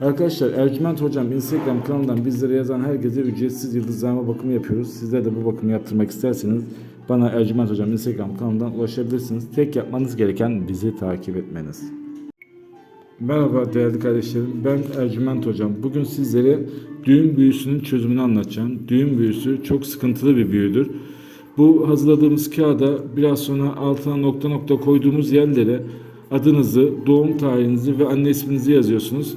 Arkadaşlar Ercüment Hocam Instagram kanalından bizlere yazan herkese ücretsiz yıldızlama bakımı yapıyoruz. Sizler de bu bakımı yaptırmak isterseniz bana Ercüment Hocam Instagram kanalından ulaşabilirsiniz. Tek yapmanız gereken bizi takip etmeniz. Merhaba değerli kardeşlerim. Ben Ercüment Hocam. Bugün sizlere düğün büyüsünün çözümünü anlatacağım. Düğün büyüsü çok sıkıntılı bir büyüdür. Bu hazırladığımız kağıda biraz sonra altına nokta nokta koyduğumuz yerlere adınızı, doğum tarihinizi ve anne isminizi yazıyorsunuz.